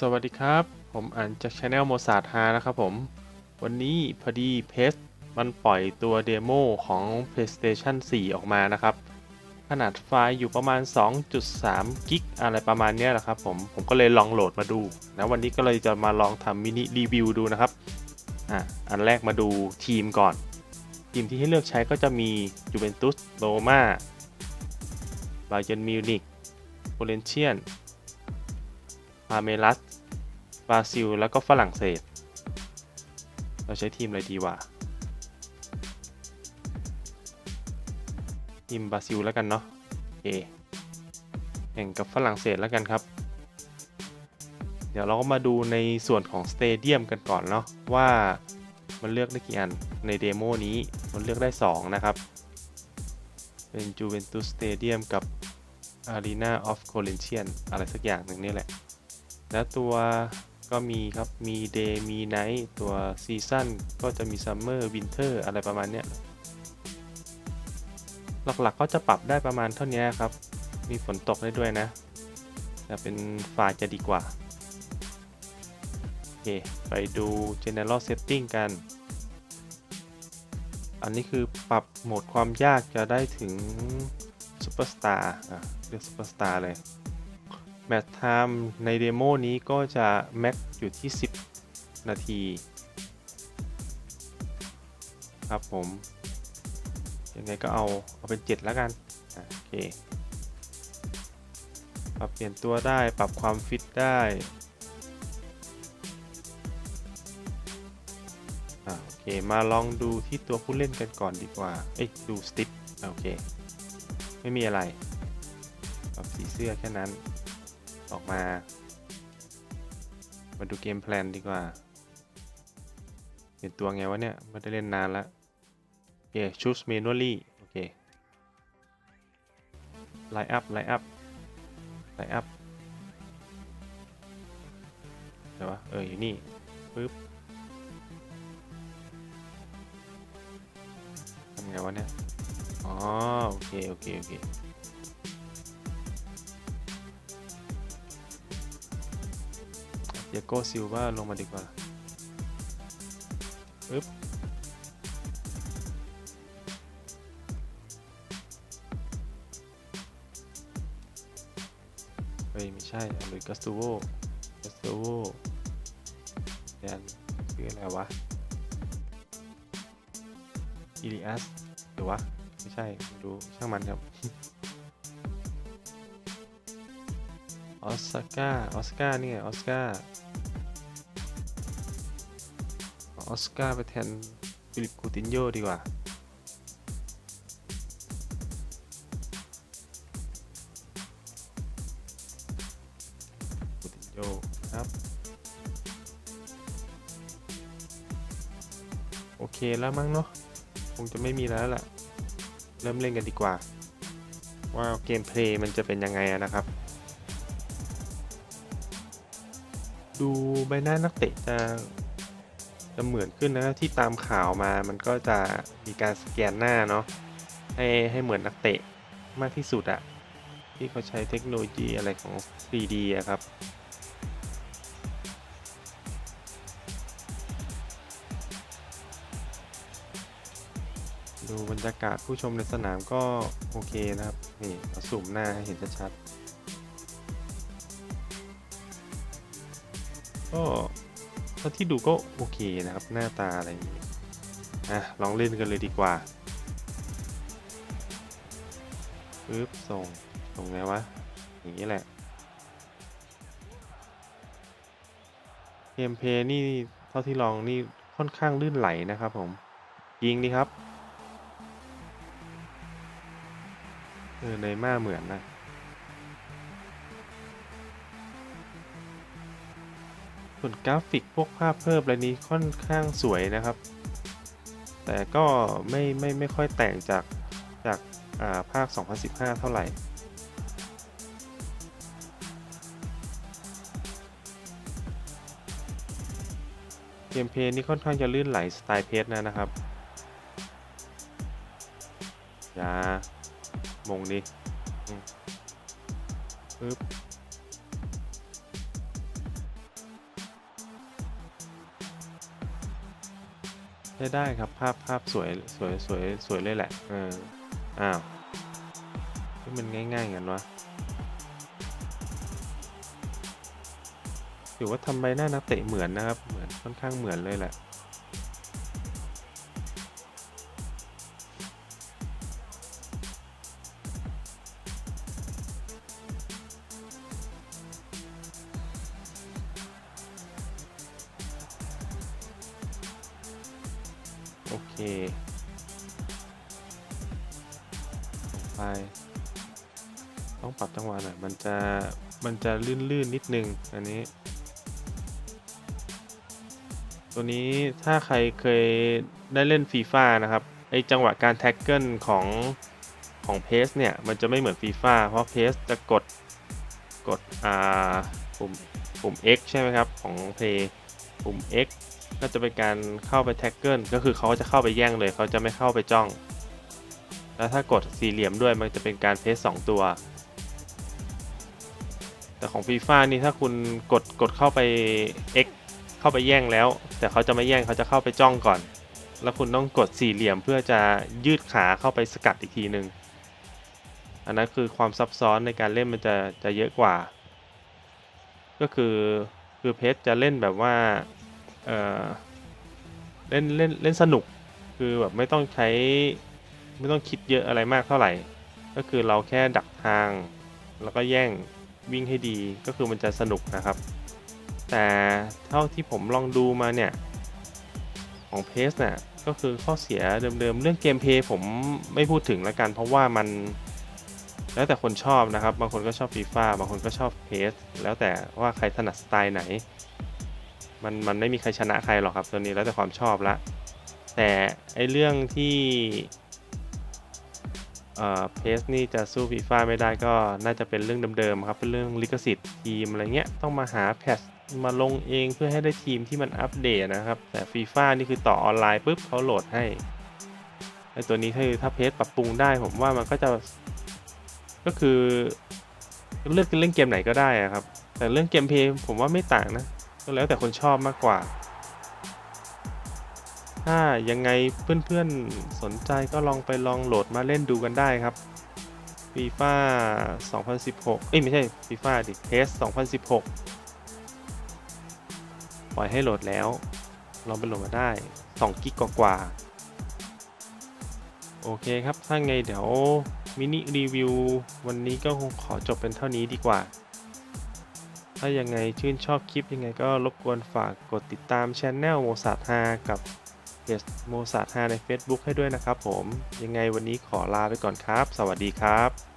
สวัสดีครับ ผมอ่านจากช anel โมซา h ฮานะครับผม วันนี้พอดีเพสมันปล่อยตัวเดโมของ PlayStation 4 ออกมานะครับ ขนาดไฟล์อยู่ประมาณ 2.3 กิกอะไรประมาณนี้แหละครับผม ผมก็เลยลองโหลดมาดูนะวันนี้ก็เลยจะมาลองทำมินิรีวิวดูนะครับอะอันแรกมาดูทีมก่อน ทีมที่ให้เลือกใช้ก็จะมียูเวนตุสโรมาบาเยนมิวนิกโ o เลนเชียน พาเมลัสบราซิล แล้วก็ฝรั่งเศส เราใช้ทีมอะไรดีวะ ทีมบราซิลแล้วกันเนาะโอแข่งกับฝรั่งเศสแล้วกันครับ เดี๋ยวเราก็มาดูในส่วนของสเตเดียมกันก่อนเนาะว่ามันเลือกได้กี่อัน ในเดโมนี้มันเลือกได้ 2 นะครับ เป็นจูเวนตุสสเตเดียมกับ Arena of Corinthians อะไรสักอย่างหนึ่งนี่แหละ แล้วตัวก็มีครับ มี Day มี Night ตัวซีซั่นก็จะมี Summer Winter อะไรประมาณเนี้ย หลักๆก็จะปรับได้ประมาณเท่านี้ครับ มีฝนตกได้ด้วยนะแต่เป็นไฟล์จะดีกว่า โอเค ไปดู General Setting กัน อันนี้คือปรับโหมดความยากจะได้ถึง Superstar อะ เลือก Superstar เลย แมตช์ไทม์ในเดโมนี้ก็จะแม็กอยู่ที่ 10 นาที ครับผม ยังไงก็เอา เอาเป็น 7 แล้วกัน โอเค ปรับเปลี่ยนตัวได้ ปรับความฟิตได้อะโอเค มาลองดูที่ตัวผู้เล่นกันก่อนดีกว่า เอ้ย ดูสติ๊กโอเค ไม่มีอะไร ปรับสีเสื้อแค่นั้น ออกมา มาดูเกมแพลนดีกว่าเห็นตัวไงวะเนี่ย ไม่ได้เล่นนานล้วโอเค choose manually โอเค line up line up line up เดี๋ยววะเอออยู่นี่ปึ๊บทำไงวะเนี่ย อ๋อ โอเค โอเค โอเค ยโก้ซิลวาลงมาดีกว่าปึ๊บเฮ้ย ไม่ใช่หรือกัสตูโวกัสตูโวแดนคืออะไรวะอิริอัสหรือวะ ไม่ใช่ไม่รู้ช่างมันครับออสการ์ออสการ์นี่ไงออสการ์ ออสการ์ไปแทนฟิลิปคูตินโยดีกว่า คูตินโยครับ โอเคแล้วมั้งเนาะ คงจะไม่มีแล้วแหละเริ่มเล่นกันดีกว่า ว่าเกมเพลย์มันจะเป็นยังไงอะนะครับดูใบหน้านักเตะจะ จะเหมือนขึ้นนะที่ตามข่าวมามันก็จะมีการสแกนหน้าเนาะให้ให้เหมือนนักเตะมากที่สุดอะที่เขาใช้เทคโนโลยีอะไรของ 3D อะครับดูบรรยากาศผู้ชมในสนามก็โอเคนะครับ นี่เราสูมหน้าให้เห็นชัดๆก็ ท่าที่ดูก็โอเคนะครับหน้าตาอะไรอย่างนี้อะลองเล่นกันเลยดีกว่าปึ๊บส่งส่งไงวะ อย่างนี้แหละเกมเพย์นี่เท่าที่ลองนี่ค่อนข้างลื่นไหลนะครับผม ยิงดีครับ เออในมาเหมือนนะ ส่วนกราฟิกพวกภาพเพิ่มอะไรนี้ค่อนข้างสวยนะครับ แต่ก็ไม่ไม่ไม่ค่อยแต่งจากจากอ่าภาค 2015 เท่าไหร่เกมเพลย์นี่ค่อนข้างจะลื่นไหลสไตล์เพจนะนะครับ อย่ามงดิอืมปึ๊บ ช้ได้ครับภาพภาพสวยสวยสวยสวยเลยแหละเอออ้าวนี่มันง่ายๆกันวะถือว่าทำใบหน้านักเตะเหมือนนะครับเหมือนค่อนข้างเหมือนเลยแหละ โอเคไป ต้องปรับจังหวะหน่อย มันจะ มันจะลื่นๆนิดนึง อันนี้ ตัวนี้ถ้าใครเคยได้เล่นฟีฟ่านะครับ ไอจังหวะการแท็กเกิลของของเพสเนี่ย มันจะไม่เหมือนฟีฟ่าเพราะเพสจะกด กด อ่า ปุ่ม ปุ่ม X ใช่ไหมครับ ของเพย์ปุ่ม X ก็จะเป็นการเข้าไปแท็กเกิลก็คือเขาจะเข้าไปแย่งเลยเขาจะไม่เข้าไปจ้อง แล้วถ้ากดสี่เหลี่ยมด้วยมันจะเป็นการเพสสองตัว แต่ของฟีฟ่านี่ถ้าคุณกดกดเข้าไป X เข้าไปแย่งแล้ว แต่เขาจะไม่แย่งเขาจะเข้าไปจ้องก่อน แล้วคุณต้องกดสี่เหลี่ยมเพื่อจะยืดขาเข้าไปสกัดอีกทีหนึ่งอันนั้นคือความซับซ้อนในการเล่นมันจะจะเยอะกว่า ก็คือคือเพชจะเล่นแบบว่า เอ่อเล่นเล่นเล่นสนุกคือแบบไม่ต้องใช้ไม่ต้องคิดเยอะอะไรมากเท่าไหร่ ก็คือเราแค่ดักทาง แล้วก็แย่งวิ่งให้ดีก็คือมันจะสนุกนะครับ แต่เท่าที่ผมลองดูมาเนี่ย ของเพสเนี่ยก็คือข้อเสียเดิมๆ เรื่องเกมเพย์ผมไม่พูดถึงแล้วกัน เพราะว่ามันแล้วแต่คนชอบนะครับ บางคนก็ชอบฟีฟ่าบางคนก็ชอบเพสแล้วแต่ว่าใครถนัดสไตล์ไหน มันมันไม่มีใครชนะใครหรอกครับ ตัวนี้แล้วแต่ความชอบละ แต่ไอเรื่องที่เอ่อเพสนี่จะสู้ฟีฟ่าไม่ได้ก็น่าจะเป็นเรื่องเดิมๆครับเป็นเรื่องลิขสิทธิ์ทีมอะไรเงี้ยต้องมาหาแพทมาลงเองเพื่อให้ได้ทีมที่มันอัปเดตนะครับ แต่ฟีฟ่านี่คือต่อออนไลน์ปุ๊บเขาโหลดให้ไอตัวนี้ถ้าถ้าเพสปรับปรุงได้ผมว่ามันก็จะก็คือเลือกเล่นเกมไหนก็ได้อะครับ แต่เรื่องเกมเพย์ผมว่าไม่ต่างนะ ก็แล้วแต่คนชอบมากกว่า ถ้ายังไงเพื่อนๆสนใจก็ลองไปลองโหลดมาเล่นดูกันได้ครับ FIFA 2016 เอ้ยไม่ใช่ FIFA ดิ PES 2016 ปล่อยให้โหลดแล้ว ลองไปโหลดมาได้ 2 กิกกว่าโอเคครับ ถ้าไงเดี๋ยวมินิรีวิววันนี้ก็คงขอจบเป็นเท่านี้ดีกว่า ถ้ายังไงชื่นชอบคลิปยังไงก็รบกวนฝากกดติดตามช anel โมซาฮากับเพจโมซาฮาใน Facebook ให้ด้วยนะครับผม ยังไงวันนี้ขอลาไปก่อนครับ สวัสดีครับ